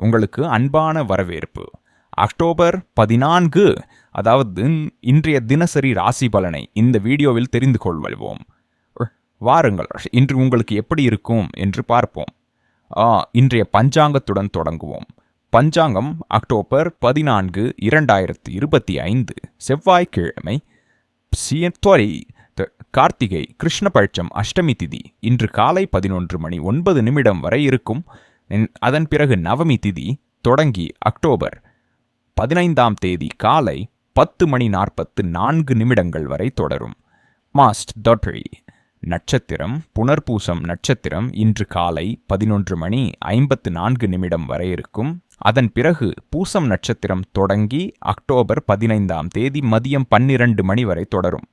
உங்களுக்கு அன்பான வரவேற்பு. அக்டோபர் பதினான்கு அதாவது இன்றைய தினசரி ராசி பலனை இந்த வீடியோவில் தெரிந்து கொள்வோம். வாருங்கள் இன்று உங்களுக்கு எப்படி இருக்கும் என்று பார்ப்போம். ஆ, இன்றைய பஞ்சாங்கத்துடன் தொடங்குவோம். பஞ்சாங்கம் அக்டோபர் பதினான்கு இரண்டாயிரத்தி இருபத்தி ஐந்து செவ்வாய்க்கிழமை சியத்தொரி கார்த்திகை கார்த்திகை கிருஷ்ணபட்சம் அஷ்டமி திதி இன்று காலை பதினொன்று மணி ஒன்பது நிமிடம் வரை இருக்கும். அதன் பிறகு நவமி திதி தொடங்கி அக்டோபர் பதினைந்தாம் தேதி காலை பத்து மணி நாற்பத்து நான்கு நிமிடங்கள் வரை தொடரும். மாஸ்ட் டாட்ரி நட்சத்திரம் புனர்பூசம் நட்சத்திரம் இன்று காலை பதினொன்று மணி ஐம்பத்து நான்கு நிமிடம் வரை இருக்கும். அதன் பிறகு பூசம் நட்சத்திரம் தொடங்கி அக்டோபர் பதினைந்தாம் தேதி மதியம் பன்னிரண்டு மணி வரை தொடரும்.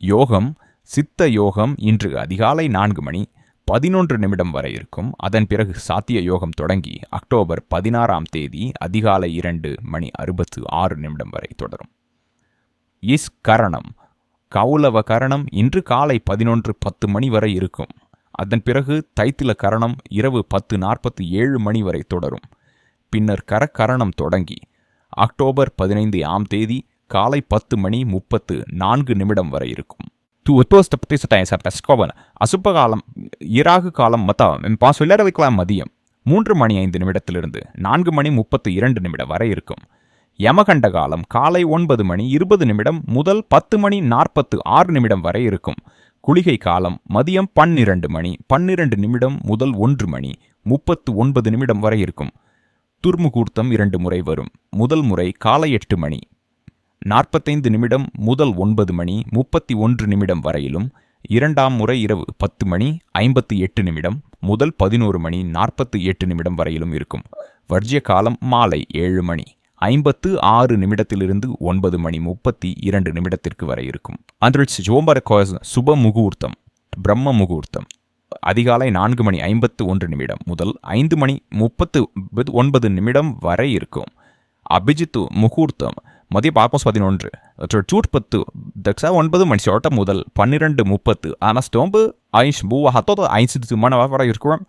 யோகம் சித்த யோகம் இன்று அதிகாலை நான்கு மணி பதினொன்று நிமிடம் வரை இருக்கும். அதன் பிறகு சாத்திய யோகம் தொடங்கி அக்டோபர் பதினாறாம் தேதி அதிகாலை இரண்டு மணி அறுபத்து ஆறு நிமிடம் வரை தொடரும். இஸ் கரணம். கௌலவ கரணம் இன்று காலை பதினொன்று பத்து மணி வரை இருக்கும். அதன் பிறகு தைத்தில கரணம் இரவு பத்து நாற்பத்தி ஏழு மணி வரை தொடரும். பின்னர் கரக்கரணம் தொடங்கி அக்டோபர் பதினைந்து ஆம் தேதி காலை பத்து மணி முப்பத்து நான்கு நிமிடம் வரை இருக்கும். Tu toista tisataisa skovan. காலம் இராகு காலம் மொத்தம் பாசுலர வைக்கலாம் மதியம் மூன்று மணி ஐந்து நிமிடத்திலிருந்து நான்கு மணி முப்பத்து இரண்டு நிமிடம் வரை இருக்கும் யமகண்ட காலம் காலை ஒன்பது மணி இருபது நிமிடம் முதல் பத்து மணி நாற்பத்து ஆறு நிமிடம் வரை இருக்கும் குளிகை காலம் மதியம் பன்னிரண்டு மணி பன்னிரண்டு நிமிடம் முதல் ஒன்று மணி முப்பத்து ஒன்பது நிமிடம் வரை இருக்கும் துர்முகூர்த்தம் இரண்டு முறை வரும் முதல் முறை காலை எட்டு மணி நாற்பத்தைந்து நிமிடம் முதல் ஒன்பது மணி முப்பத்தி ஒன்று நிமிடம் வரையிலும் இரண்டாம் முறை இரவு பத்து மணி ஐம்பத்தி எட்டு நிமிடம் முதல் பதினோரு மணி நாற்பத்தி எட்டு நிமிடம் வரையிலும் இருக்கும். வர்ஜ்ய காலம் மாலை ஏழு மணி ஐம்பத்து ஆறு நிமிடத்திலிருந்து ஒன்பது மணி முப்பத்தி இரண்டு நிமிடத்திற்கு வரை இருக்கும். அன்றில் ஜோம்பர கோஸ் சுப முகூர்த்தம் பிரம்ம முகூர்த்தம். அதிகாலை நான்கு மணி ஐம்பத்து ஒன்று நிமிடம் முதல் ஐந்து மணி முப்பத்து ஒன்பது நிமிடம் வரை இருக்கும். அபிஜித்து முகூர்த்தம் மதிய பாப்போஸ் பதினொன்று. சூட்பத்து தக்ஸா ஒன்பது மணி சோட்ட முதல் பன்னிரெண்டு முப்பத்து. ஆனால் ஸ்டோம்பு ஐஷ் பூ ஹத்தோத ஐந்து மணி வரை இருக்கும்.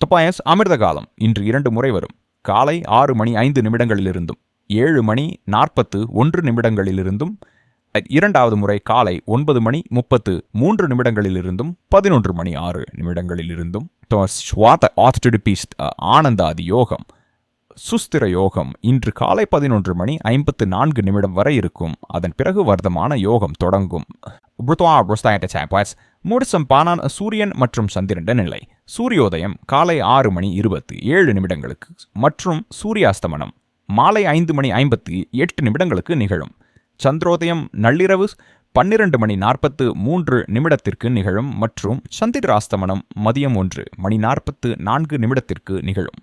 தொப்பாயஸ் அமிர்த காலம். இன்று இரண்டு முறை வரும். காலை ஆறு மணி ஐந்து நிமிடங்களிலிருந்தும் ஏழு மணி நாற்பத்து ஒன்று நிமிடங்களிலிருந்தும் இரண்டாவது முறை காலை ஒன்பது மணி முப்பத்து மூன்று நிமிடங்களிலிருந்தும் பதினொன்று மணி ஆறு நிமிடங்களிலிருந்தும். ஆனந்தாதி யோகம். சுஸ்திர யோகம் இன்று காலை பதினொன்று மணி ஐம்பத்து நான்கு நிமிடம் வரை இருக்கும். அதன் பிறகு வர்த்தமான யோகம் தொடங்கும். புருத்வா பானான் சூரியன் மற்றும் சந்திரன் நிலை. சூரியோதயம் காலை ஆறு மணி இருபத்து ஏழு நிமிடங்களுக்கு மற்றும் சூரியாஸ்தமனம் மாலை ஐந்து மணி ஐம்பத்தி எட்டு நிமிடங்களுக்கு நிகழும். சந்திரோதயம் நள்ளிரவு பன்னிரண்டு மணி நாற்பத்து மூன்று நிமிடத்திற்கு நிகழும் மற்றும் சந்திராஸ்தமனம் மதியம் ஒன்று மணி நாற்பத்து நான்கு நிமிடத்திற்கு நிகழும்.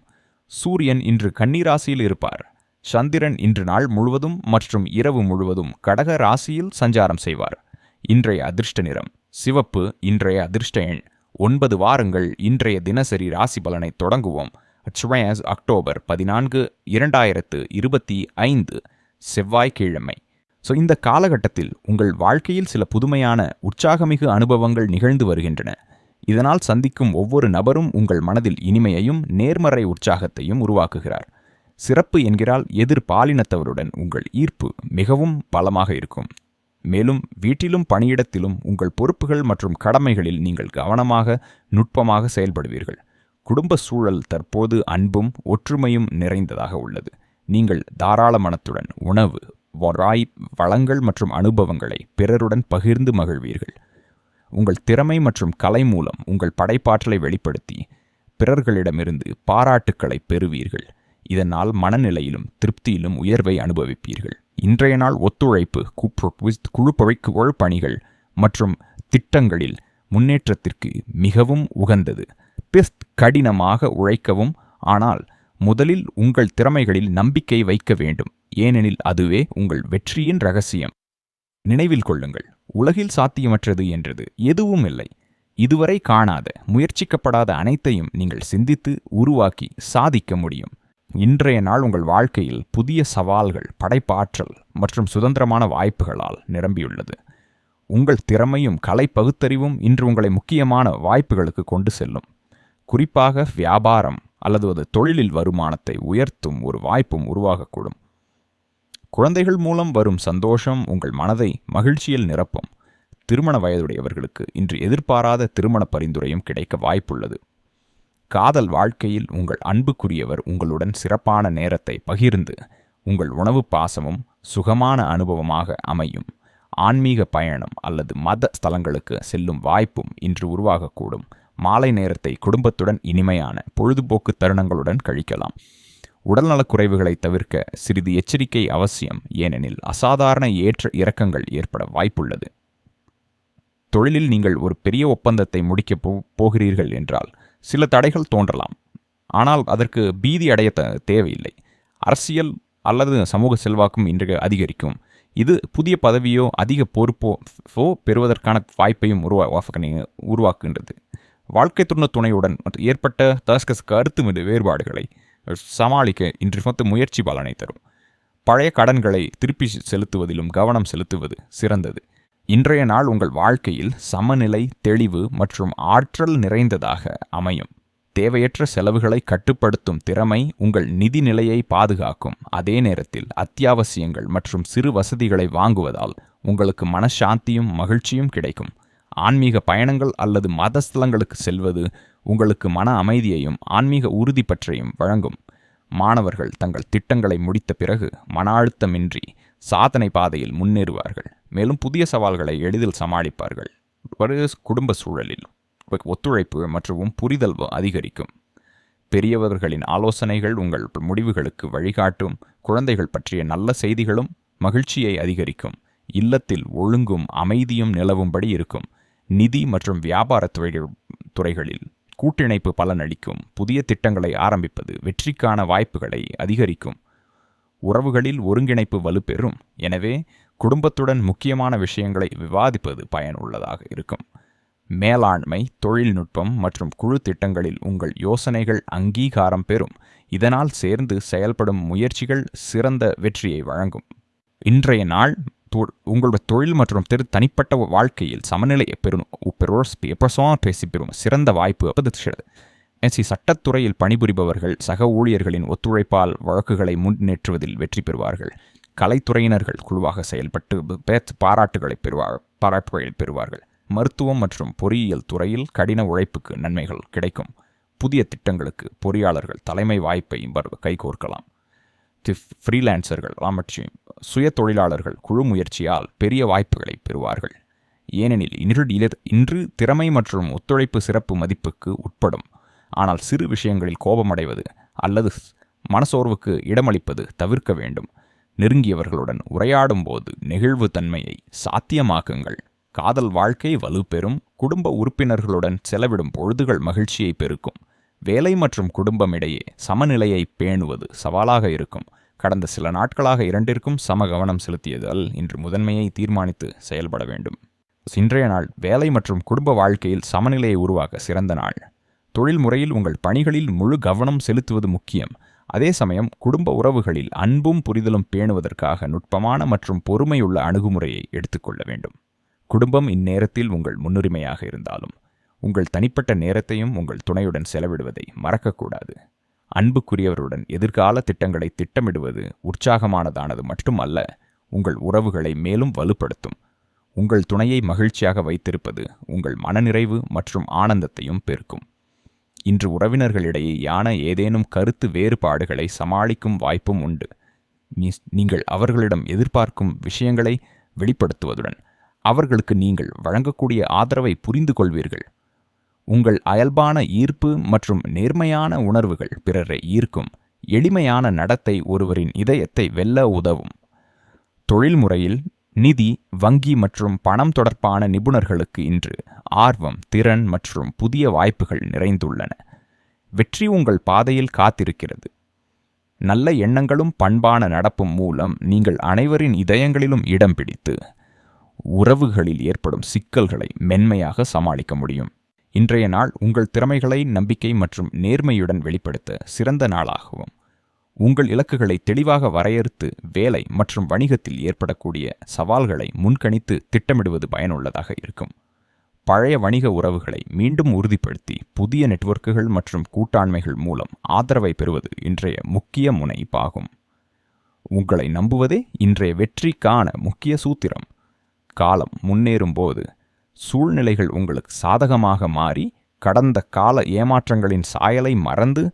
சூரியன் இன்று கன்னிராசியில் இருப்பார். சந்திரன் இன்று நாள் முழுவதும் மற்றும் இரவு முழுவதும் கடக ராசியில் சஞ்சாரம் செய்வார். இன்றைய அதிர்ஷ்ட நிறம் சிவப்பு இன்றைய அதிர்ஷ்ட எண். ஒன்பது வாரங்கள் இன்றைய தினசரி ராசி பலனை தொடங்குவோம். ட்ரேஸ் அக்டோபர் பதினான்கு இரண்டாயிரத்து இருபத்தி ஐந்து செவ்வாய்க்கிழமை. ஸோ இந்த காலகட்டத்தில் உங்கள் வாழ்க்கையில் சில புதுமையான உற்சாகமிகு அனுபவங்கள் நிகழ்ந்து வருகின்றன. இதனால் சந்திக்கும் ஒவ்வொரு நபரும் உங்கள் மனதில் இனிமையையும் நேர்மறை உற்சாகத்தையும் உருவாக்குகிறார். சிறப்பு என்கிறால் எதிர் பாலினத்தவருடன் உங்கள் ஈர்ப்பு மிகவும் பலமாக இருக்கும். மேலும் வீட்டிலும் பணியிடத்திலும் உங்கள் பொறுப்புகள் மற்றும் கடமைகளில் நீங்கள் கவனமாக நுட்பமாக செயல்படுவீர்கள். குடும்ப சூழல் தற்போது அன்பும் ஒற்றுமையும் நிறைந்ததாக உள்ளது. நீங்கள் தாராள மனத்துடன் உணவு வராய் வளங்கள் மற்றும் அனுபவங்களை பிறருடன் பகிர்ந்து மகிழ்வீர்கள். உங்கள் திறமை மற்றும் கலை மூலம் உங்கள் படைப்பாற்றலை வெளிப்படுத்தி பிறர்களிடமிருந்து பாராட்டுக்களை பெறுவீர்கள். இதனால் மனநிலையிலும் திருப்தியிலும் உயர்வை அனுபவிப்பீர்கள். இன்றைய நாள் ஒத்துழைப்பு குப்பு- பணிகள் மற்றும் திட்டங்களில் முன்னேற்றத்திற்கு மிகவும் உகந்தது. பிஸ்த் கடினமாக உழைக்கவும் ஆனால் முதலில் உங்கள் திறமைகளில் நம்பிக்கை வைக்க வேண்டும். ஏனெனில் அதுவே உங்கள் வெற்றியின் ரகசியம். நினைவில் கொள்ளுங்கள். உலகில் சாத்தியமற்றது என்றது எதுவும் இல்லை. இதுவரை காணாத முயற்சிக்கப்படாத அனைத்தையும் நீங்கள் சிந்தித்து உருவாக்கி சாதிக்க முடியும். இன்றைய நாள் உங்கள் வாழ்க்கையில் புதிய சவால்கள் படைப்பாற்றல் மற்றும் சுதந்திரமான வாய்ப்புகளால் நிரம்பியுள்ளது. உங்கள் திறமையும் கலை பகுத்தறிவும் இன்று உங்களை முக்கியமான வாய்ப்புகளுக்கு கொண்டு செல்லும். குறிப்பாக வியாபாரம் அல்லது அது தொழிலில் வருமானத்தை உயர்த்தும் ஒரு வாய்ப்பும் உருவாகக்கூடும். குழந்தைகள் மூலம் வரும் சந்தோஷம் உங்கள் மனதை மகிழ்ச்சியில் நிரப்பும். திருமண வயதுடையவர்களுக்கு இன்று எதிர்பாராத திருமண பரிந்துரையும் கிடைக்க வாய்ப்புள்ளது. காதல் வாழ்க்கையில் உங்கள் அன்புக்குரியவர் உங்களுடன் சிறப்பான நேரத்தை பகிர்ந்து உங்கள் உணவு பாசமும் சுகமான அனுபவமாக அமையும். ஆன்மீக பயணம் அல்லது மத ஸ்தலங்களுக்கு செல்லும் வாய்ப்பும் இன்று உருவாகக்கூடும். மாலை நேரத்தை குடும்பத்துடன் இனிமையான பொழுதுபோக்கு தருணங்களுடன் கழிக்கலாம். உடல்நலக் குறைவுகளை தவிர்க்க சிறிது எச்சரிக்கை அவசியம். ஏனெனில் அசாதாரண ஏற்ற இறக்கங்கள் ஏற்பட வாய்ப்புள்ளது. தொழிலில் நீங்கள் ஒரு பெரிய ஒப்பந்தத்தை முடிக்கப் போ போகிறீர்கள் என்றால் சில தடைகள் தோன்றலாம். ஆனால் அதற்கு பீதி அடைய தேவையில்லை. அரசியல் அல்லது சமூக செல்வாக்கும் இன்று அதிகரிக்கும். இது புதிய பதவியோ அதிக பொறுப்போ பெறுவதற்கான வாய்ப்பையும் உருவா உருவாக்குகின்றது. வாழ்க்கை துணை துணையுடன் ஏற்பட்ட தஸ்கஸ் கருத்து மீது வேறுபாடுகளை சமாளிக்க இன்று மொத்த முயற்சி பலனை தரும். பழைய கடன்களை திருப்பி செலுத்துவதிலும் கவனம் செலுத்துவது சிறந்தது. இன்றைய நாள் உங்கள் வாழ்க்கையில் சமநிலை தெளிவு மற்றும் ஆற்றல் நிறைந்ததாக அமையும். தேவையற்ற செலவுகளை கட்டுப்படுத்தும் திறமை உங்கள் நிதி நிலையை பாதுகாக்கும். அதே நேரத்தில் அத்தியாவசியங்கள் மற்றும் சிறு வசதிகளை வாங்குவதால் உங்களுக்கு மனசாந்தியும் மகிழ்ச்சியும் கிடைக்கும். ஆன்மீக பயணங்கள் அல்லது மதஸ்தலங்களுக்கு செல்வது உங்களுக்கு மன அமைதியையும் ஆன்மீக உறுதி பற்றியும் வழங்கும். மாணவர்கள் தங்கள் திட்டங்களை முடித்த பிறகு மன அழுத்தமின்றி சாதனை பாதையில் முன்னேறுவார்கள். மேலும் புதிய சவால்களை எளிதில் சமாளிப்பார்கள். ஒரு குடும்ப சூழலில் ஒத்துழைப்பு மற்றும் புரிதல் அதிகரிக்கும். பெரியவர்களின் ஆலோசனைகள் உங்கள் முடிவுகளுக்கு வழிகாட்டும். குழந்தைகள் பற்றிய நல்ல செய்திகளும் மகிழ்ச்சியை அதிகரிக்கும். இல்லத்தில் ஒழுங்கும் அமைதியும் நிலவும்படி இருக்கும். நிதி மற்றும் வியாபார துறைகள் துறைகளில் கூட்டிணைப்பு பலனளிக்கும். புதிய திட்டங்களை ஆரம்பிப்பது வெற்றிக்கான வாய்ப்புகளை அதிகரிக்கும். உறவுகளில் ஒருங்கிணைப்பு வலுப்பெறும். எனவே குடும்பத்துடன் முக்கியமான விஷயங்களை விவாதிப்பது பயனுள்ளதாக இருக்கும். மேலாண்மை தொழில்நுட்பம் மற்றும் குழு திட்டங்களில் உங்கள் யோசனைகள் அங்கீகாரம் பெறும். இதனால் சேர்ந்து செயல்படும் முயற்சிகள் சிறந்த வெற்றியை வழங்கும். இன்றைய நாள் உங்களோட தொழில் மற்றும் திரு தனிப்பட்ட வாழ்க்கையில் சமநிலையை பெறும் பெருசோம் பேசி பெறும் சிறந்த வாய்ப்பு அப்பது என்சி சட்டத்துறையில் பணிபுரிபவர்கள் சக ஊழியர்களின் ஒத்துழைப்பால் வழக்குகளை முன்னேற்றுவதில் வெற்றி பெறுவார்கள். கலைத்துறையினர்கள் குழுவாக செயல்பட்டு பேச்சு பாராட்டுகளை பெறுவார் பாராட்டுகளை பெறுவார்கள். மருத்துவம் மற்றும் பொறியியல் துறையில் கடின உழைப்புக்கு நன்மைகள் கிடைக்கும். புதிய திட்டங்களுக்கு பொறியாளர்கள் தலைமை வாய்ப்பை கைகோர்க்கலாம். தி- ஃப்ரீலான்சர்கள் மற்றும் சுய தொழிலாளர்கள் குழு முயற்சியால் பெரிய வாய்ப்புகளை பெறுவார்கள். ஏனெனில் இன்று இன்று திறமை மற்றும் ஒத்துழைப்பு சிறப்பு மதிப்புக்கு உட்படும். ஆனால் சிறு விஷயங்களில் கோபமடைவது அல்லது மனசோர்வுக்கு இடமளிப்பது தவிர்க்க வேண்டும். நெருங்கியவர்களுடன் உரையாடும் போது நெகிழ்வு தன்மையை சாத்தியமாக்குங்கள். காதல் வாழ்க்கை வலுப்பெறும் குடும்ப உறுப்பினர்களுடன் செலவிடும் பொழுதுகள் மகிழ்ச்சியை பெருக்கும். வேலை மற்றும் குடும்பம் இடையே சமநிலையை பேணுவது சவாலாக இருக்கும். கடந்த சில நாட்களாக இரண்டிற்கும் சம கவனம் செலுத்தியதால் இன்று முதன்மையை தீர்மானித்து செயல்பட வேண்டும். இன்றைய நாள் வேலை மற்றும் குடும்ப வாழ்க்கையில் சமநிலையை உருவாக்க சிறந்த நாள். தொழில் முறையில் உங்கள் பணிகளில் முழு கவனம் செலுத்துவது முக்கியம். அதே சமயம் குடும்ப உறவுகளில் அன்பும் புரிதலும் பேணுவதற்காக நுட்பமான மற்றும் பொறுமையுள்ள அணுகுமுறையை எடுத்துக்கொள்ள வேண்டும். குடும்பம் இந்நேரத்தில் உங்கள் முன்னுரிமையாக இருந்தாலும் உங்கள் தனிப்பட்ட நேரத்தையும் உங்கள் துணையுடன் செலவிடுவதை மறக்கக்கூடாது. அன்புக்குரியவருடன் எதிர்கால திட்டங்களை திட்டமிடுவது உற்சாகமானதானது மட்டுமல்ல உங்கள் உறவுகளை மேலும் வலுப்படுத்தும். உங்கள் துணையை மகிழ்ச்சியாக வைத்திருப்பது உங்கள் மனநிறைவு மற்றும் ஆனந்தத்தையும் பெருக்கும். இன்று உறவினர்களிடையே யான ஏதேனும் கருத்து வேறுபாடுகளை சமாளிக்கும் வாய்ப்பும் உண்டு. நீங்கள் அவர்களிடம் எதிர்பார்க்கும் விஷயங்களை வெளிப்படுத்துவதுடன் அவர்களுக்கு நீங்கள் வழங்கக்கூடிய ஆதரவை புரிந்து கொள்வீர்கள் உங்கள் அயல்பான ஈர்ப்பு மற்றும் நேர்மையான உணர்வுகள் பிறரை ஈர்க்கும். எளிமையான நடத்தை ஒருவரின் இதயத்தை வெல்ல உதவும். தொழில்முறையில் நிதி வங்கி மற்றும் பணம் தொடர்பான நிபுணர்களுக்கு இன்று ஆர்வம் திறன் மற்றும் புதிய வாய்ப்புகள் நிறைந்துள்ளன. வெற்றி உங்கள் பாதையில் காத்திருக்கிறது. நல்ல எண்ணங்களும் பண்பான நடப்பும் மூலம் நீங்கள் அனைவரின் இதயங்களிலும் இடம் பிடித்து உறவுகளில் ஏற்படும் சிக்கல்களை மென்மையாக சமாளிக்க முடியும். இன்றைய நாள் உங்கள் திறமைகளை நம்பிக்கை மற்றும் நேர்மையுடன் வெளிப்படுத்த சிறந்த நாளாகவும். உங்கள் இலக்குகளை தெளிவாக வரையறுத்து வேலை மற்றும் வணிகத்தில் ஏற்படக்கூடிய சவால்களை முன்கணித்து திட்டமிடுவது பயனுள்ளதாக இருக்கும். பழைய வணிக உறவுகளை மீண்டும் உறுதிப்படுத்தி புதிய நெட்வொர்க்குகள் மற்றும் கூட்டாண்மைகள் மூலம் ஆதரவை பெறுவது இன்றைய முக்கிய முனைப்பாகும். உங்களை நம்புவதே இன்றைய வெற்றிக்கான முக்கிய சூத்திரம். காலம் முன்னேறும் போது சூழ்நிலைகள் உங்களுக்கு சாதகமாக மாறி கடந்த கால ஏமாற்றங்களின் சாயலை மறந்து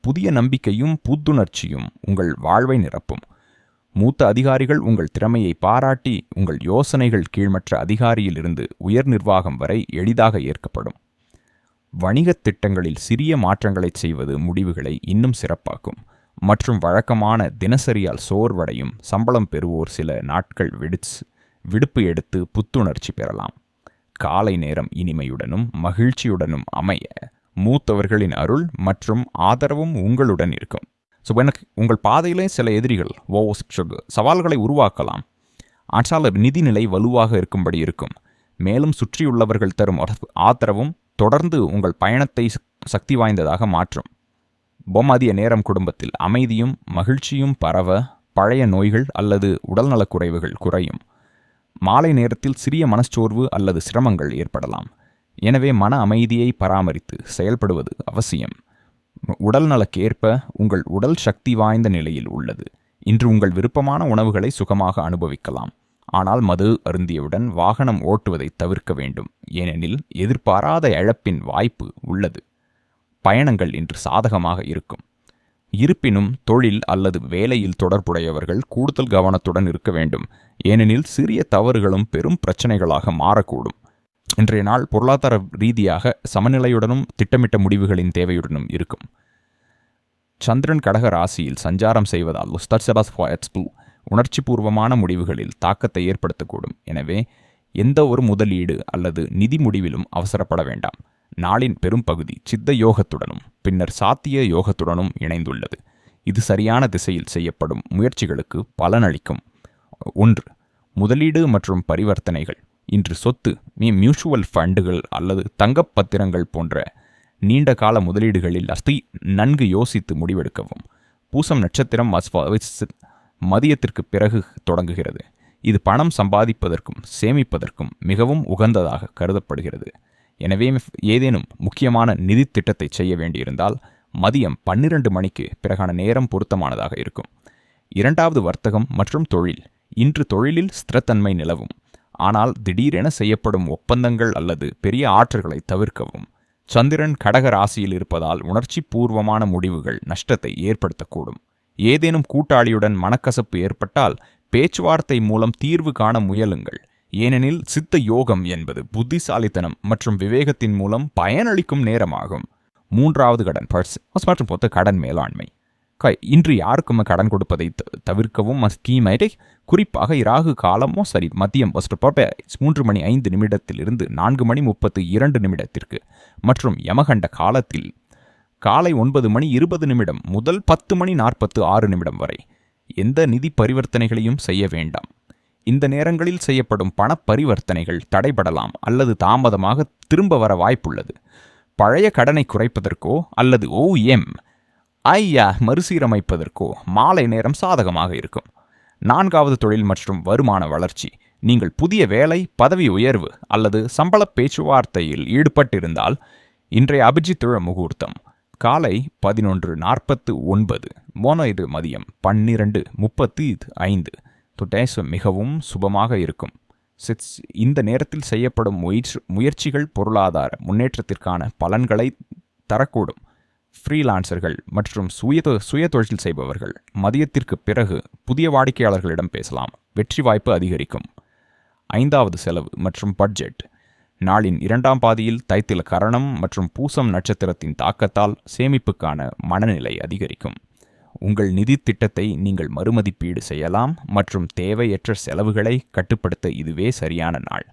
புதிய நம்பிக்கையும் புத்துணர்ச்சியும் உங்கள் வாழ்வை நிரப்பும். மூத்த அதிகாரிகள் உங்கள் திறமையை பாராட்டி உங்கள் யோசனைகள் கீழ்மற்ற அதிகாரியிலிருந்து உயர் நிர்வாகம் வரை எளிதாக ஏற்கப்படும். வணிகத் திட்டங்களில் சிறிய மாற்றங்களைச் செய்வது முடிவுகளை இன்னும் சிறப்பாக்கும். மற்றும் வழக்கமான தினசரியால் சோர்வடையும் சம்பளம் பெறுவோர் சில நாட்கள் விடுச்சு விடுப்பு எடுத்து புத்துணர்ச்சி பெறலாம். காலை நேரம் இனிமையுடனும் மகிழ்ச்சியுடனும் அமைய மூத்தவர்களின் அருள் மற்றும் ஆதரவும் உங்களுடன் இருக்கும். ஸோ எனக்கு உங்கள் பாதையிலே சில எதிரிகள் ஓ சவால்களை உருவாக்கலாம். ஆனால் நிதிநிலை வலுவாக இருக்கும்படி இருக்கும். மேலும் சுற்றியுள்ளவர்கள் தரும் ஆதரவும் தொடர்ந்து உங்கள் பயணத்தை சக்தி வாய்ந்ததாக மாற்றும். பொம்மதிய நேரம் குடும்பத்தில் அமைதியும் மகிழ்ச்சியும் பரவ பழைய நோய்கள் அல்லது உடல்நலக் குறைவுகள் குறையும். மாலை நேரத்தில் சிறிய மனச்சோர்வு அல்லது சிரமங்கள் ஏற்படலாம். எனவே மன அமைதியை பராமரித்து செயல்படுவது அவசியம். உடல் நலக்கேற்ப உங்கள் உடல் சக்தி வாய்ந்த நிலையில் உள்ளது. இன்று உங்கள் விருப்பமான உணவுகளை சுகமாக அனுபவிக்கலாம். ஆனால் மது அருந்தியவுடன் வாகனம் ஓட்டுவதை தவிர்க்க வேண்டும். ஏனெனில் எதிர்பாராத இழப்பின் வாய்ப்பு உள்ளது. பயணங்கள் இன்று சாதகமாக இருக்கும். இருப்பினும் தொழில் அல்லது வேலையில் தொடர்புடையவர்கள் கூடுதல் கவனத்துடன் இருக்க வேண்டும். ஏனெனில் சிறிய தவறுகளும் பெரும் பிரச்சனைகளாக மாறக்கூடும். இன்றைய நாள் பொருளாதார ரீதியாக சமநிலையுடனும் திட்டமிட்ட முடிவுகளின் தேவையுடனும் இருக்கும். சந்திரன் கடக ராசியில் சஞ்சாரம் செய்வதால் உணர்ச்சி பூர்வமான முடிவுகளில் தாக்கத்தை ஏற்படுத்தக்கூடும். எனவே எந்த ஒரு முதலீடு அல்லது நிதி முடிவிலும் அவசரப்பட வேண்டாம். நாளின் பெரும் பகுதி சித்த யோகத்துடனும் பின்னர் சாத்திய யோகத்துடனும் இணைந்துள்ளது. இது சரியான திசையில் செய்யப்படும் முயற்சிகளுக்கு பலனளிக்கும். ஒன்று முதலீடு மற்றும் பரிவர்த்தனைகள். இன்று சொத்து மீ மியூச்சுவல் ஃபண்டுகள் அல்லது தங்கப்பத்திரங்கள் போன்ற நீண்ட கால முதலீடுகளில் அஸ்தி நன்கு யோசித்து முடிவெடுக்கவும். பூசம் நட்சத்திரம் மதியத்திற்கு பிறகு தொடங்குகிறது. இது பணம் சம்பாதிப்பதற்கும் சேமிப்பதற்கும் மிகவும் உகந்ததாக கருதப்படுகிறது. எனவே ஏதேனும் முக்கியமான நிதி திட்டத்தை செய்ய வேண்டியிருந்தால் மதியம் பன்னிரண்டு மணிக்கு பிறகான நேரம் பொருத்தமானதாக இருக்கும். இரண்டாவது வர்த்தகம் மற்றும் தொழில். இன்று தொழிலில் ஸ்திரத்தன்மை நிலவும். ஆனால் திடீரென செய்யப்படும் ஒப்பந்தங்கள் அல்லது பெரிய ஆற்றல்களை தவிர்க்கவும். சந்திரன் கடக ராசியில் இருப்பதால் உணர்ச்சி பூர்வமான முடிவுகள் நஷ்டத்தை ஏற்படுத்தக்கூடும். ஏதேனும் கூட்டாளியுடன் மனக்கசப்பு ஏற்பட்டால் பேச்சுவார்த்தை மூலம் தீர்வு காண முயலுங்கள். ஏனெனில் சித்த யோகம் என்பது புத்திசாலித்தனம் மற்றும் விவேகத்தின் மூலம் பயனளிக்கும் நேரமாகும். மூன்றாவது கடன் பர்ஸ் மற்றும் பொத்த கடன் மேலாண்மை. இன்று யாருக்கும் கடன் கொடுப்பதை தவிர்க்கவும் ஸ்கீமை குறிப்பாக இராகு காலமோ சரி மதியம் மூன்று மணி ஐந்து நிமிடத்திலிருந்து நான்கு மணி முப்பத்து இரண்டு நிமிடத்திற்கு மற்றும் யமகண்ட காலத்தில் காலை ஒன்பது மணி இருபது நிமிடம் முதல் பத்து மணி நாற்பத்து ஆறு நிமிடம் வரை எந்த நிதி பரிவர்த்தனைகளையும் செய்ய வேண்டாம். இந்த நேரங்களில் செய்யப்படும் பண பரிவர்த்தனைகள் தடைபடலாம் அல்லது தாமதமாக திரும்ப வர வாய்ப்புள்ளது. பழைய கடனை குறைப்பதற்கோ அல்லது ஓ எம் ஐயா மறுசீரமைப்பதற்கோ மாலை நேரம் சாதகமாக இருக்கும். நான்காவது தொழில் மற்றும் வருமான வளர்ச்சி. நீங்கள் புதிய வேலை பதவி உயர்வு அல்லது சம்பள பேச்சுவார்த்தையில் ஈடுபட்டிருந்தால் இன்றைய அபிஜித்துழ முகூர்த்தம். காலை பதினொன்று நாற்பத்து ஒன்பது மோனோயிடு மதியம் பன்னிரண்டு முப்பத்தி ஐந்து. துட்டேசம் மிகவும் சுபமாக இருக்கும். சிட்ஸ் இந்த நேரத்தில் செய்யப்படும் முயற்சி முயற்சிகள் பொருளாதார முன்னேற்றத்திற்கான பலன்களை தரக்கூடும். ஃப்ரீலான்சர்கள் மற்றும் சுய சுய தொழில் செய்பவர்கள் மதியத்திற்கு பிறகு புதிய வாடிக்கையாளர்களிடம் பேசலாம். வெற்றி வாய்ப்பு அதிகரிக்கும். ஐந்தாவது செலவு மற்றும் பட்ஜெட் நாளின் இரண்டாம் பாதியில் தைத்தில கரணம் மற்றும் பூசம் நட்சத்திரத்தின் தாக்கத்தால் சேமிப்புக்கான மனநிலை அதிகரிக்கும். உங்கள் நிதி திட்டத்தை நீங்கள் மறுமதிப்பீடு செய்யலாம் மற்றும் தேவையற்ற செலவுகளை கட்டுப்படுத்த இதுவே சரியான நாள்.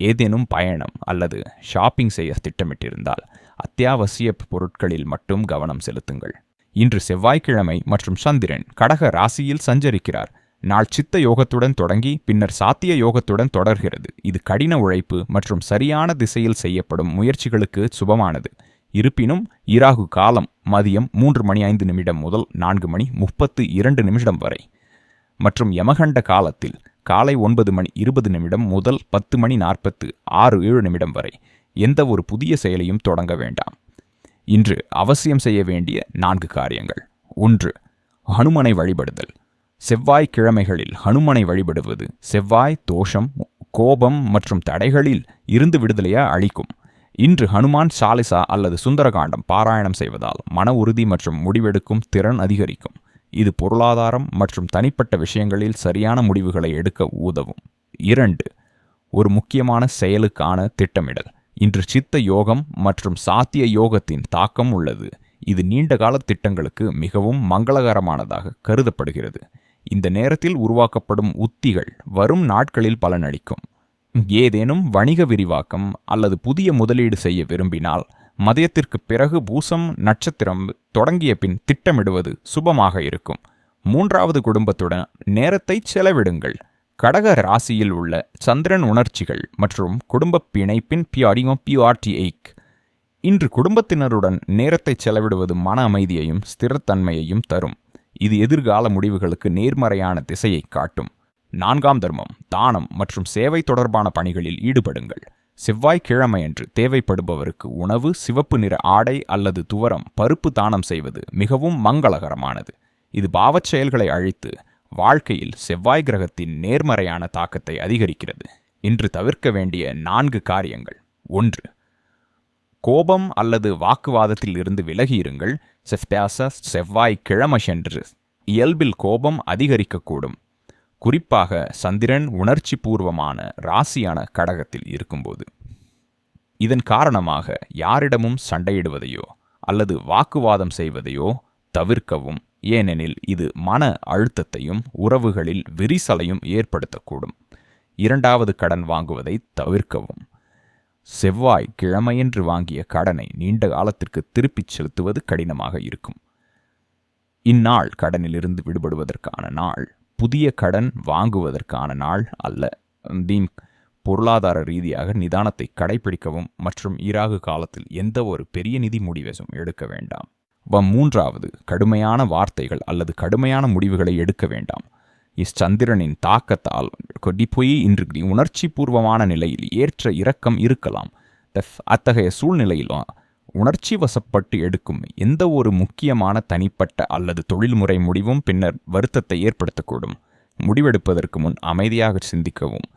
ஏதேனும் பயணம் அல்லது ஷாப்பிங் செய்ய திட்டமிட்டிருந்தால் அத்தியாவசிய பொருட்களில் மட்டும் கவனம் செலுத்துங்கள். இன்று செவ்வாய்க்கிழமை மற்றும் சந்திரன் கடக ராசியில் சஞ்சரிக்கிறார். நாள் சித்த யோகத்துடன் தொடங்கி பின்னர் சாத்திய யோகத்துடன் தொடர்கிறது. இது கடின உழைப்பு மற்றும் சரியான திசையில் செய்யப்படும் முயற்சிகளுக்கு சுபமானது. இருப்பினும் இராகு காலம் மதியம் மூன்று மணி ஐந்து நிமிடம் முதல் நான்கு மணி முப்பத்து இரண்டு நிமிடம் வரை. மற்றும் யமகண்ட காலத்தில் காலை ஒன்பது மணி இருபது நிமிடம் முதல் பத்து மணி நாற்பத்து ஆறு ஏழு நிமிடம் வரை. எந்த ஒரு புதிய செயலையும் தொடங்க வேண்டாம். இன்று அவசியம் செய்ய வேண்டிய நான்கு காரியங்கள். ஒன்று ஹனுமனை வழிபடுதல். செவ்வாய் கிழமைகளில் ஹனுமனை வழிபடுவது செவ்வாய் தோஷம் கோபம் மற்றும் தடைகளில் இருந்து விடுதலையை அளிக்கும். இன்று ஹனுமான் சாலிசா அல்லது சுந்தரகாண்டம் பாராயணம் செய்வதால் மன உறுதி மற்றும் முடிவெடுக்கும் திறன் அதிகரிக்கும். இது பொருளாதாரம் மற்றும் தனிப்பட்ட விஷயங்களில் சரியான முடிவுகளை எடுக்க உதவும். இரண்டு ஒரு முக்கியமான செயலுக்கான திட்டமிடல். இன்று சித்த யோகம் மற்றும் சாத்திய யோகத்தின் தாக்கம் உள்ளது. இது நீண்டகால திட்டங்களுக்கு மிகவும் மங்களகரமானதாக கருதப்படுகிறது. இந்த நேரத்தில் உருவாக்கப்படும் உத்திகள் வரும் நாட்களில் பலனளிக்கும். ஏதேனும் வணிக விரிவாக்கம் அல்லது புதிய முதலீடு செய்ய விரும்பினால் மதியத்திற்கு பிறகு பூசம் நட்சத்திரம் தொடங்கிய பின் திட்டமிடுவது சுபமாக இருக்கும். மூன்றாவது குடும்பத்துடன் நேரத்தை செலவிடுங்கள். கடக ராசியில் உள்ள சந்திரன் உணர்ச்சிகள் மற்றும் குடும்ப பிணைப்பின் பியாடியோ பியூஆர்டி எய்க் இன்று குடும்பத்தினருடன் நேரத்தை செலவிடுவது மன அமைதியையும் ஸ்திரத்தன்மையையும் தரும். இது எதிர்கால முடிவுகளுக்கு நேர்மறையான திசையை காட்டும். நான்காம் தர்மம் தானம் மற்றும் சேவை தொடர்பான பணிகளில் ஈடுபடுங்கள். செவ்வாய்க்கிழமையன்று தேவைப்படுபவருக்கு உணவு சிவப்பு நிற ஆடை அல்லது துவரம் பருப்பு தானம் செய்வது மிகவும் மங்களகரமானது. இது பாவச் செயல்களை அழித்து வாழ்க்கையில் செவ்வாய் கிரகத்தின் நேர்மறையான தாக்கத்தை அதிகரிக்கிறது. இன்று தவிர்க்க வேண்டிய நான்கு காரியங்கள். ஒன்று கோபம் அல்லது வாக்குவாதத்தில் இருந்து விலகியிருங்கள். செவ்பாச செவ்வாய் கிழமஷென்று இயல்பில் கோபம் அதிகரிக்கக்கூடும். குறிப்பாக சந்திரன் உணர்ச்சி பூர்வமான ராசியான கடகத்தில் இருக்கும்போது. இதன் காரணமாக யாரிடமும் சண்டையிடுவதையோ அல்லது வாக்குவாதம் செய்வதையோ தவிர்க்கவும் ஏனெனில் இது மன அழுத்தத்தையும் உறவுகளில் விரிசலையும் ஏற்படுத்தக்கூடும். இரண்டாவது கடன் வாங்குவதை தவிர்க்கவும். செவ்வாய் கிழமையன்று வாங்கிய கடனை நீண்ட காலத்திற்கு திருப்பிச் செலுத்துவது கடினமாக இருக்கும். இந்நாள் கடனிலிருந்து விடுபடுவதற்கான நாள் புதிய கடன் வாங்குவதற்கான நாள் அல்ல. தீம் பொருளாதார ரீதியாக நிதானத்தை கடைபிடிக்கவும் மற்றும் ஈராகு காலத்தில் எந்த ஒரு பெரிய நிதி முடிவெசும் எடுக்க வேண்டாம். மூன்றாவது கடுமையான வார்த்தைகள் அல்லது கடுமையான முடிவுகளை எடுக்க வேண்டாம். இச்சந்திரனின் தாக்கத்தால் கொடிப்பொய் இன்று உணர்ச்சி பூர்வமான நிலையில் ஏற்ற இரக்கம் இருக்கலாம். தஃப் அத்தகைய சூழ்நிலையிலும் உணர்ச்சி வசப்பட்டு எடுக்கும் எந்த ஒரு முக்கியமான தனிப்பட்ட அல்லது தொழில்முறை முடிவும் பின்னர் வருத்தத்தை ஏற்படுத்தக்கூடும். முடிவெடுப்பதற்கு முன் அமைதியாக சிந்திக்கவும்.